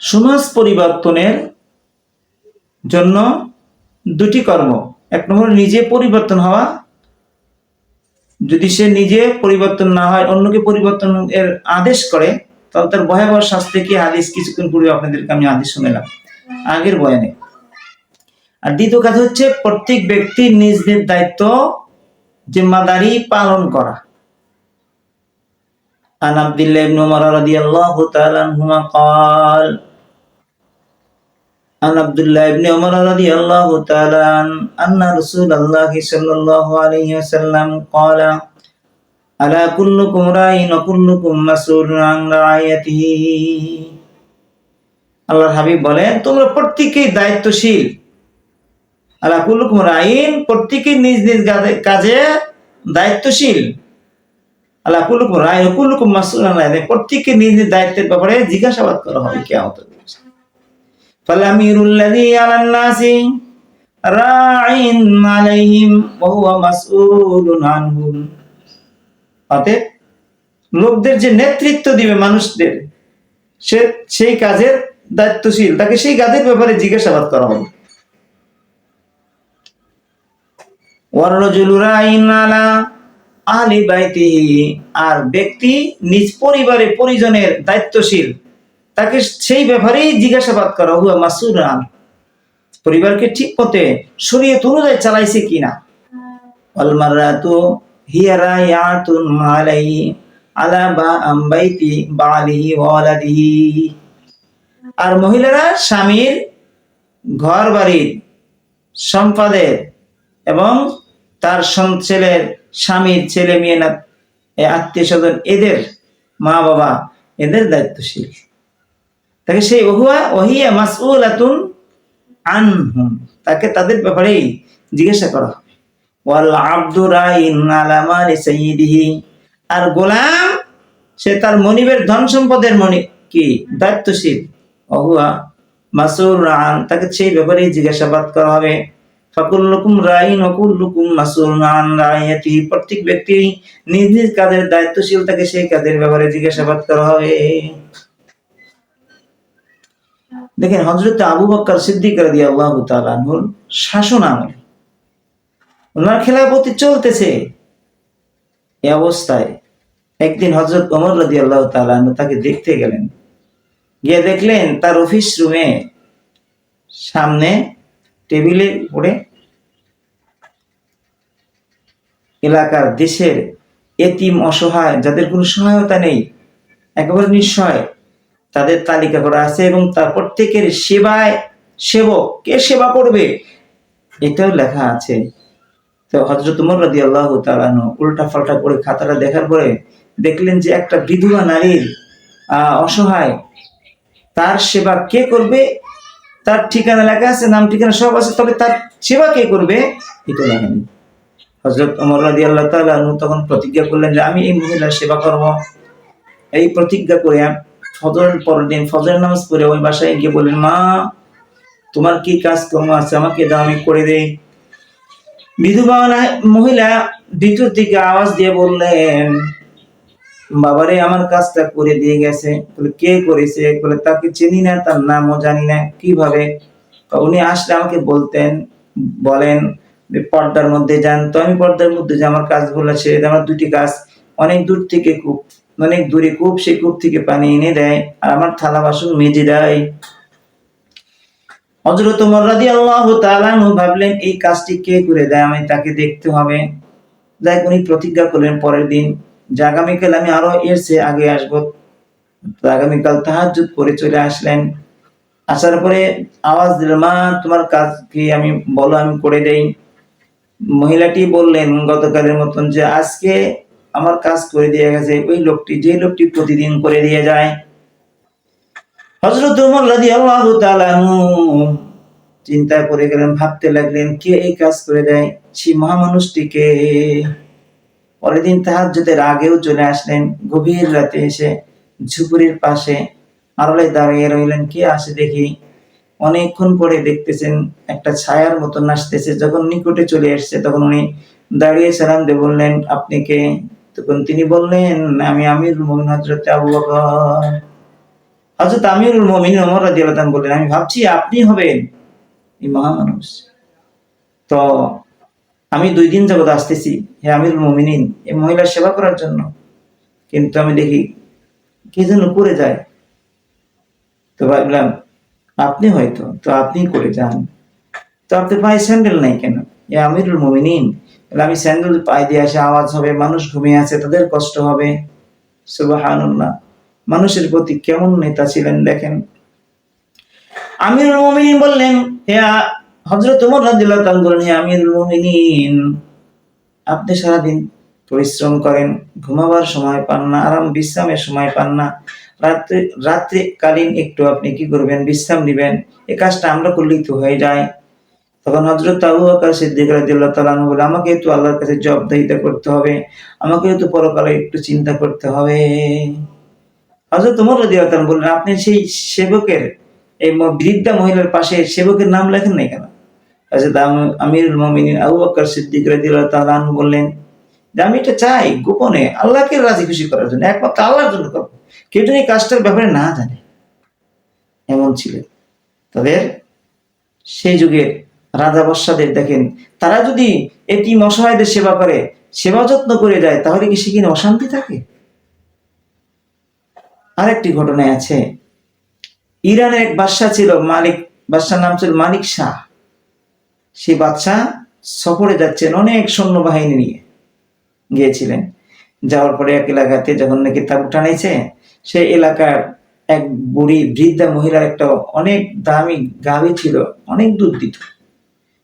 সমাজ পরিবর্তনের জন্য দুটি কর্ম এক নম্বর নিজে পরিবর্তন হওয়া যদি সে নিজে পরিবর্তন না হয় অন্যকে পরিবর্তন এর আদেশ করে তাহলে তার ভয়াবহ শাস্তি কি হাদিস কিছুক্ষণ পূর্বে আপনাদেরকে আমি আদেশ শুনেলাম আগের বয়ানে আর দ্বিতীয় কাজ হচ্ছে প্রত্যেক ব্যক্তির নিজ নিজ দায়িত্ব জিম্মাদারি পালন করা عن عبد الله بن عمر رضي الله تعالى عنهما قال عن عبد الله بن عمر رضي الله تعالى عنه أن رسول الله صلى الله عليه وسلم قال ألا كلكم راع وكلكم مسؤول عن رعايته আল্লাহর হাবিব বলেন তোমরা প্রত্যেকেই দায়িত্বশীল আলা কুল্লুকুম রাইন প্রত্যেকেই নিজ নিজ কাজে- কাজে দায়িত্বশীল আল্লাহ কুল্লুকুম রাইন ও কুল্লুকুম মাসউল আন রাইন প্রত্যেককে নিজ নিজ দায়িত্বের ব্যাপারে জিজ্ঞাসাবাদ করা হবে কিয়ামতের ফালামিরুল্লাযী আলান নাসি রাইন আলাইহিম ওয়া হুয়া মাসউলুন আনহুম অতএব লোকদের যে নেতৃত্ব দিবে মানুষদের, সে সেই কাজের দায়িত্বশীল, তাকে সেই কাজের ব্যাপারে জিজ্ঞাসাবাদ করা হবে। আর ব্যক্তি নিজ পরিবারে পরিজনের দায়িত্বশীল তাকে সেই ব্যাপারেই জিজ্ঞাসাবাদ করা, হুয়া মাসুর আন পরিবারকে ঠিক মতে শরীয়ত অনুযায়ী চালাইছে কিনা? ওয়াল মাররাতু হিয়া রায়াতুন আলাইহি, আলা বা আমবাইতি বালিহি ওয়া ওয়ালাদিহি আর মহিলারা স্বামীর ঘর বাড়ির সম্পাদের এবং তার ছেলের স্বামীর ছেলে মেয়ে আত্মীয় স্বজন এদের মা বাবা এদের দায়িত্বশীল। তাকে সেই ওহুয়া ওহিয়া মাসউলাতুন আনহুম, তাকে তাদের ব্যাপারেই জিজ্ঞাসা করা হবে। ওয়াল আব্দু রাইন আলা মালি আর গোলাম, সে তার মনিবের ধন সম্পদের মনি কি? দায়িত্বশীল। অহুয়া মাসুর আন তাকে সেই ব্যাপারে জিজ্ঞাসাবাদ করা হবে। ফাকুল্লুকুম রাইন অকুল্লুকুম মাসুর আন রাইয়াতি, প্রত্যেক ব্যক্তি নিজ নিজ কাজের দায়িত্বশীল, তাকে সেই কাজের ব্যাপারে জিজ্ঞাসাবাদ করা হবে। দেখেন হজরত আবু বক্কর সিদ্দিক রাদি আল্লাহ তালুর শাসন আমল। ওনার খেলাপতি চলতেছে। এ অবস্থায় একদিন হজরত অমর রাদি আল্লাহ তালু তাকে দেখতে গেলেন। গিয়ে দেখলেন তার অফিস রুমে সামনে টেবিলের উপরে এলাকার দেশের এতিম অসহায়, যাদের কোনো সহায়তা নেই, একেবারে নিঃসহায় তাদের তালিকা করা আছে এবং তার প্রত্যেকের সেবায় সেবক, কে সেবা করবে? এটাও লেখা আছে। তো হজরত উমর রাদি আল্লাহ তালানো উল্টা পাল্টা করে খাতাটা দেখার পরে দেখলেন যে একটা বিধবা নারীর অসহায়। তার সেবা কে করবে? তার ঠিকানা লেখা আছে, নাম ঠিকানা সব আছে, তবে তার সেবা কে করবে? এটা লেখেনি। হজরত উমর রাদি আল্লাহ তালানু তখন প্রতিজ্ঞা করলেন যে আমি এই মহিলার সেবা করব। এই প্রতিজ্ঞা করে ফজরের পরের দিন, ফজরের নামাজ পড়ে ওই বাসায় গিয়ে বললেন, মা, তোমার কি কাজ কাজকর্ম আছে? আমাকে দাও, আমি করে দেই। বিধবা মহিলা ভিতর দিকে আওয়াজ দিয়ে বললেন, বাবারে, আমার কাজটা করে দিয়ে গেছে। বলে, কে করেছে? বলে, তাকে চিনি না, তার নামও জানি না, কীভাবে? উনি আসলে আমাকে বলতেন, বলেন পর্দার মধ্যে যান। তো আমি পর্দার মধ্যে যে আমার কাজগুলো দিই। আমার দুটি কাজ অনেক দূর থেকে কূপ অনেক দূরে কূপ, সেই কূপ থেকে পানি এনে দেয় আর আমার থালা বাসন মেজে দেয়। হজরত উমর রাদিয়াল্লাহু তাআলা আনহু ভাবলেন, এই কাজটি কে করে দেয়? আমি তাকে দেখতে হবে। যাই উনি প্রতিজ্ঞা করলেন পরের দিন যে আগামীকাল আমি আরও এর চেয়ে আগে আসব। আগামীকাল তাহাজ্জুদ করে চলে আসলেন। আসার পরে আওয়াজ দিল, মা, তোমার কাজ কি আমি বলো, আমি করে দেই। মহিলাটি বললেন, গতকালের মতন যে আজকে আমার কাজ করে দিয়ে গেছে, ওই লোকটি যে লোকটি প্রতিদিন করে দিয়ে যায়। হজরত চিন্তা করে গেলেন, ভাবতে লাগলেন, কে এই কাজ করে দেয় সেই মহামানুষটিকে? পরের দিন তাহার তাহাজ্জুদের আগেও চলে আসলেন, গভীর রাতে এসে ঝুপুরির পাশে আড়ালে দাঁড়িয়ে রইলেন। কে আসে দেখি, অনেকক্ষণ পরে দেখতেছেন একটা ছায়ার মতন আসতেছে। যখন নিকটে চলে এসেছে, তখন উনি দাঁড়িয়ে সালাম দিয়ে বললেন, আপনি কে? তখন তিনি বললেন, আমি আমির মোমিন হজরত আবু বকর। হজরত আমিরুল মমিন ওমর রাদিয়াল্লাহু তাআলা বললেন, আমি ভাবছি আপনি হবেন এই মহামানুষ তো আমি দুই দিন যাবত আসতেছি, হে আমিরুল মমিনিন, এই মহিলার সেবা করার জন্য। কিন্তু আমি দেখি কে যেন করে যায়। তো ভাবলাম, আপনি হয়তো, তো আপনি করে যান। তো আপনার পায়ে স্যান্ডেল নাই কেন? এ আমিরুল মমিনিন তাহলে আমি স্যান্ডেল পায়ে দিয়ে আসে, আওয়াজ হবে, মানুষ ঘুমিয়ে আছে, তাদের কষ্ট হবে। সুবাহানুল্লাহ। মানুষের প্রতি কেমন নেতা ছিলেন দেখেন। আমিরুল মুমিনিন বললেন, হে হজরত উমর রাদিয়াল্লাহু তাআলা বলেন, হে আমিরুল মুমিনিন, আপনি সারাদিন পরিশ্রম করেন, ঘুমাবার সময় পান না, আরাম, বিশ্রামের সময় পান না। রাত্রে রাত্রে কালীন একটু আপনি কি করবেন? বিশ্রাম নেবেন। এই কাজটা আমরা করলেই তো হয়ে যায়। তখন হজরত আবু আকার সিদ্দিক রাদিয়াল্লাহু তাআলা বলে, আমাকে তো আল্লাহর কাছে জবাবদিহিতা করতে হবে আমাকে তো পরকালে একটু চিন্তা করতে হবে। হজরত উমর রাদিয়াল্লাহু তাআলা বললেন, আপনি সেই সেবকের, এই বৃদ্ধা মহিলার পাশে সেবকের নাম লেখেন নাই কেন? হযরত আম- আমিরুল মুমিনিন আবু বকর সিদ্দিক রাদিয়াল্লাহু তাআলা আনহু বললেন, যে আমি এটা চাই গোপনে, আল্লাহকে রাজি খুশি করার জন্য, একমাত্র আল্লাহর জন্য করব। কেউ যেন এই কাজটার ব্যাপারে না জানে। এমন ছিল তাদের সেই যুগের রাজা বর্ষাদের দেখেন। তারা যদি এটি অসহায়দের সেবা করে, সেবা যত্ন করে যায়, তাহলে কি সেখানে অশান্তি থাকে? আরেকটি ঘটনায় আছে। ইরানের এক বাদশাহ ছিল, মালিক, বাদশার নাম ছিল মালিক শাহ। সেই বাদশাহ সফরে যাচ্ছেন অনেক সৈন্যবাহিনী নিয়ে। গিয়েছিলেন। যাওয়ার পরে এক এলাকাতে যখন নাকি তাবু টানাইছে সেই এলাকার এক বুড়ি বৃদ্ধা মহিলার একটা অনেক দামি গাভী ছিল, অনেক দুধ দিত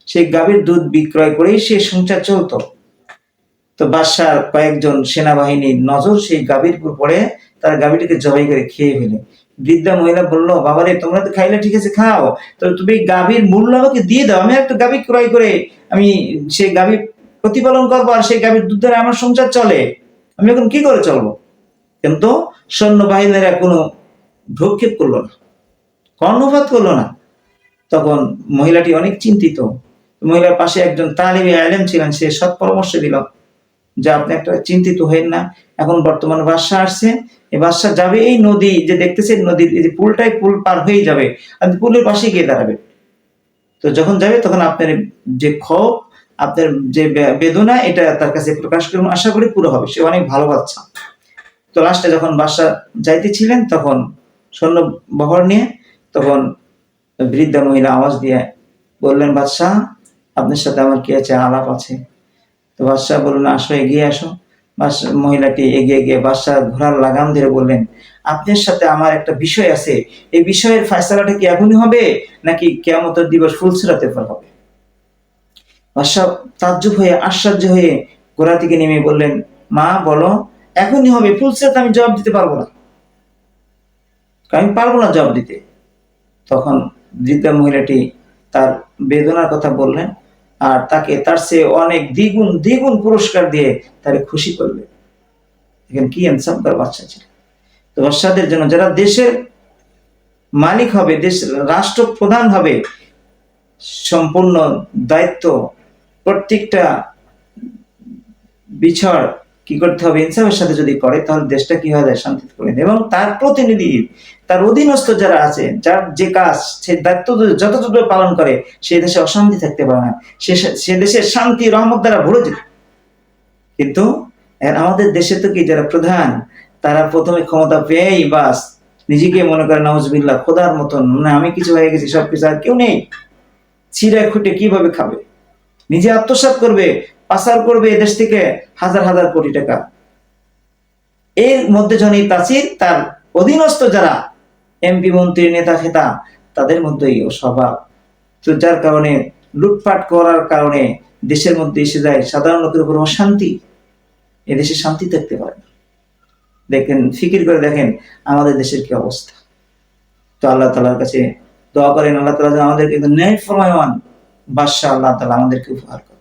সেই গাভীর দুধ বিক্রয় করেই সে সংসার চলতো। তো বাদশার কয়েকজন সেনাবাহিনীর নজর সেই গাভীর উপর পড়ে, তার গাভীটিকে জবাই করে খেয়ে ফেলে। বৃদ্ধা মহিলা বলল বাবা রে তোমরা তো খাইলে ঠিক আছে, খাও। তো তুমি গাভীর মূল্য আমাকে দিয়ে দাও, আমি একটা গাভী ক্রয় করে, আমি সেই গাভী প্রতিপালন করব আর সেই গাভীর দুধ দ্বারা আমার সংসার চলে। আমি এখন কি করে চলবো? কিন্তু সৈন্যবাহিনীরা কোনো ভ্রক্ষেপ করল না, কর্ণপাত করল না। তখন মহিলাটি অনেক চিন্তিত। মহিলার পাশে একজন তালিবি আলেম ছিলেন, সে সৎ পরামর্শ দিল যে আপনি একটা চিন্তিত হয়েন না। এখন বর্তমান বাদশাহ আসছে, এই বাদশাহ যাবে এই নদী যে দেখতেছেন নদীর, এই যে পুলটাই পুল পার হয়ে যাবে আপনি পুলের পাশে গিয়ে দাঁড়াবে। তো যখন যাবে তখন আপনার যে ক্ষোভ, আপনার যে বেদনা, এটা তার কাছে প্রকাশ করুন। আশা করি পুরো হবে। সে অনেক ভালো বাচ্চা তো লাস্টে যখন বাদশাহ যাইতেছিলেন তখন সৈন্য বহর নিয়ে তখন বৃদ্ধা মহিলা আওয়াজ দিয়ে বললেন, বাদশাহ আপনার সাথে আমার কি আছে? আলাপ আছে। তো বাদশাহ বললেন, আসো, এগিয়ে আসো। বাদশাহ মহিলাটি এগিয়ে গিয়ে বাদশাহ ঘোড়ার লাগাম ধরে বললেন, আপনার সাথে আমার একটা বিষয় আছে। এই বিষয়ের ফয়সালাটা কি এখনই হবে? নাকি কেয়ামতের দিবস ফুলসিরাতের পর হবে? বাদশাহ তাজ্জুব হয়ে, আশ্চর্য হয়ে ঘোড়া থেকে নেমে বললেন, মা, বলো, এখনই হবে। ফুলসিরাত আমি জবাব দিতে পারব না। আমি পারব না জবাব দিতে। তখন বৃদ্ধা মহিলাটি তার বেদনার কথা বললেন আর তাকে তার সে অনেক দ্বিগুণ দ্বিগুণ পুরস্কার দিয়ে তাকে খুশি করলেন দেখেন কি ইনসাফকার বাচ্চা ছিল। তো বাচ্চাদের জন্য যারা দেশের মালিক হবে, দেশ রাষ্ট্র প্রধান হবে, সম্পূর্ণ দায়িত্ব, প্রত্যেকটা বিছড় কি করতে হবে? ইনসাফের সাথে যদি করে, তাহলে দেশটা কি হয়ে? যায় শান্তিতে করে এবং তার প্রতিনিধি তার অধীনস্থ যারা আছে, যার যে কাজ, সে দায়িত্ব যথাযথ পালন করে সেই দেশে অশান্তি থাকতে পারে না। সে সে দেশে শান্তি, রহমত দ্বারা ভরে যেত কিন্তু আমাদের দেশে তো কি যারা প্রধান, তারা প্রথমে ক্ষমতা পেয়েই বাস। নিজেকে মনে করে নওয়াজবিল্লাহ খোদার মতন না আমি কিছু হয়ে গেছি, সবকিছু আর কেউ নেই। ছিঁড়ে খুঁটে কীভাবে খাবে? নিজে আত্মসাৎ করবে, পাচার করবে এদেশ থেকে হাজার হাজার কোটি টাকা। এর মধ্যে যখন এই তাসির, তার অধীনস্থ যারা এমপি মন্ত্রী নেতা খেতা, তাদের মধ্যেই স্বভাব তো যার কারণে লুটপাট করার কারণে দেশের মধ্যে এসে যায় সাধারণ লোকের উপর অশান্তি। এদেশে শান্তি থাকতে পারে না। দেখেন, ফিকির করে দেখেন আমাদের দেশের কি অবস্থা। তো আল্লাহ তালার কাছে দোয়া করেন, আল্লাহ তালা আমাদেরকে ন্যায় ফরমায়মান বাদশাহ আল্লাহ তালা আমাদেরকে উপহার করেন